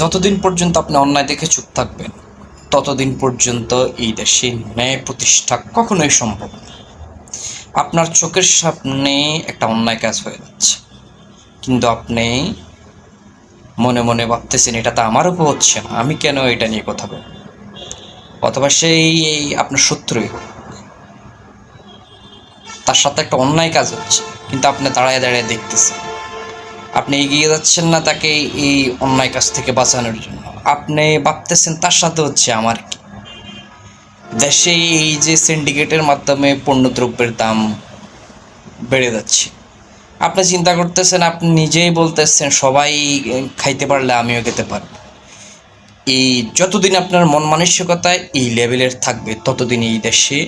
যতদিন পর্যন্ত আপনি অন্যায় দেখে চুপ থাকবেন, ততদিন পর্যন্ত এই দেশে ন্যায় প্রতিষ্ঠা কখনোই সম্ভব না। আপনার চোখের সামনে একটা অন্যায় কাজ হয়ে যাচ্ছে। কিন্তু আপনি মনে মনে ভাবতেছেন, এটা তো আমার উপর হচ্ছে না, আমি কেন এটা নিয়ে কথা বলব? অথবা সেই এই আপনার শত্রুই তার সাথে একটা অন্যায় কাজ হচ্ছে, কিন্তু আপনি দাঁড়ায় দাঁড়ায় দেখতেছেন। আপনি এগিয়ে যাচ্ছেন না তাকে এই অন্যায় কাজ থেকে বাঁচানোর জন্য। আপনি ভাবতেছেন তার সাথে হচ্ছে আমার কি? দেশে এই যে সিন্ডিকেটের মাধ্যমে পণ্যদ্রব্যের দাম বেড়ে যাচ্ছে। আপনি চিন্তা করতেছেন, আপনি নিজেই বলতেছেন, সবাই খাইতে পারলে আমিও খেতে পারব। এই যতদিন আপনার মন মানসিকতায় এই লেভেলের থাকবে, ততদিন এই দেশে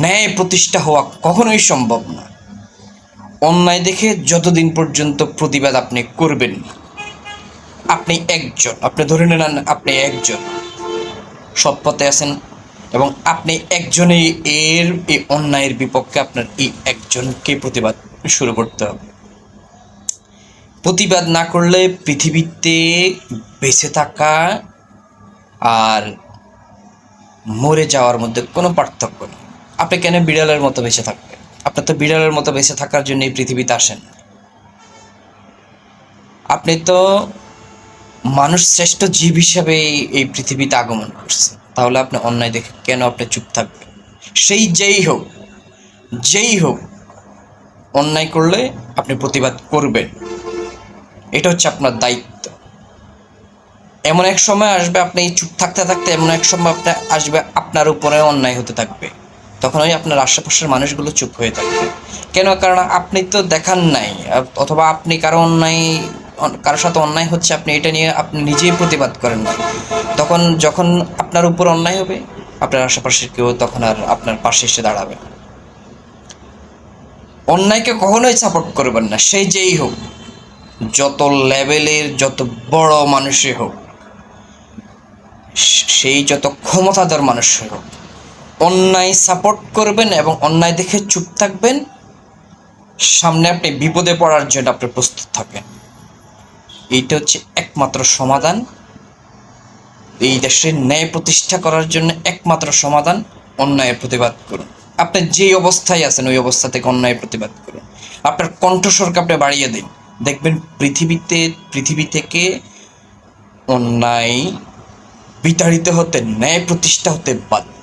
ন্যায় প্রতিষ্ঠা হওয়া কখনোই সম্ভব না। অন্যায় দেখে যতদিন পর্যন্ত প্রতিবাদ আপনি করবেন, আপনি একজন, আপনি ধরে নেন আপনি একজন। সৎ পথে আছেন এবং আপনি একজনেই এর, এই অন্যায়ের বিপক্ষে আপনার এই একজনকে প্রতিবাদ শুরু করতে হবে। প্রতিবাদ না করলে পৃথিবীতে বেঁচে থাকা আর মরে যাওয়ার মধ্যে কোনো পার্থক্য নেই। আপনি কেন বিড়ালের মতো বেঁচে থাকবেন? আপনি তো বিড়ালের মতো বেঁচে থাকার জন্য এই পৃথিবীতে আসেন। আপনি তো মানুষ শ্রেষ্ঠ জীব হিসাবে এই- পৃথিবীতে আগমন করছেন। তাহলে আপনি অন্যায় দেখে কেন আপনি চুপ থাকবেন? সেই যেই হোক যেই হোক, অন্যায় করলে আপনি প্রতিবাদ করবেন। এটা হচ্ছে আপনার দায়িত্ব। এমন এক সময় আসবে, আপনি চুপ থাকতে থাকতে এমন এক সময় আপনি আসবে, আপনার উপরে অন্যায় হতে থাকবে। তখন ওই আপনার আশেপাশের মানুষগুলো চুপ হয়ে থাকবে। কেন? কারণ আপনি তো দেখান নাই। অথবা আপনি কারও অন্যায় কারোর সাথে অন্যায় হচ্ছে, আপনি এটা নিয়ে আপনি নিজেই প্রতিবাদ করেন না তখন যখন আপনার উপর অন্যায় হবে, আপনার আশেপাশের কেউ তখন আর আপনার পাশে এসে দাঁড়াবে অন্যায়কে কখনোই সাপোর্ট করবেন না সেই যেই হোক, যত লেভেলের যত বড় মানুষই হোক সেই যত ক্ষমতাধর মানুষই হোক অন্যায় সাপোর্ট করবেন এবং অন্যায় দেখে চুপ থাকবেন। সামনে আপনি বিপদে পড়ার জন্য আপনি প্রস্তুত থাকবেন। এইটা হচ্ছে একমাত্র সমাধান। এই দেশের ন্যায় প্রতিষ্ঠা করার জন্য একমাত্র সমাধান অন্যায়ের প্রতিবাদ করুন। আপনি যেই অবস্থায় আছেন, ওই অবস্থা থেকে অন্যায়ের প্রতিবাদ করুন। আপনার কণ্ঠস্বরকে আপনি বাড়িয়ে দিন। দেখবেন পৃথিবীতে, পৃথিবী থেকে অন্যায় বিতাড়িত হতে, ন্যায় প্রতিষ্ঠা হতে বাধ্য।